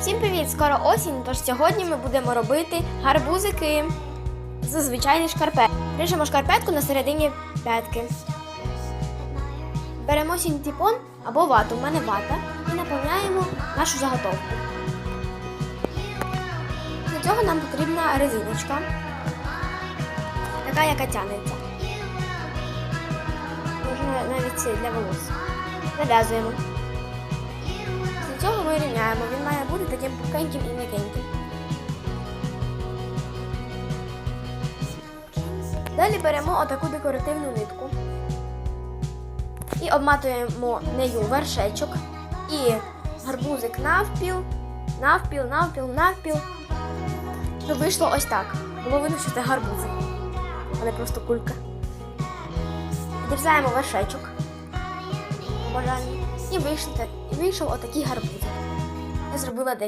Всім привіт! Скоро осінь, тож сьогодні ми будемо робити гарбузики з шкарпет. Ріжемо шкарпетку на середині п'ятки. Беремо синтепон або вату, в мене вата, і наповняємо нашу заготовку. Для цього нам потрібна резиночка, така, яка тягнеться. Можна навіть для волос. Зав'язуємо. Таким пухеньким і м'якеньким. Далі беремо отаку декоративну нитку і обматуємо нею вершечок і гарбузик навпіл, навпіл, навпіл, навпіл. Щоб вийшло ось так. Було видно, що це гарбузик, а не просто кулька. Відрізаємо вершечок. по бажанню. І вийшов, вийшов отакий гарбузик. Я зробила декілька.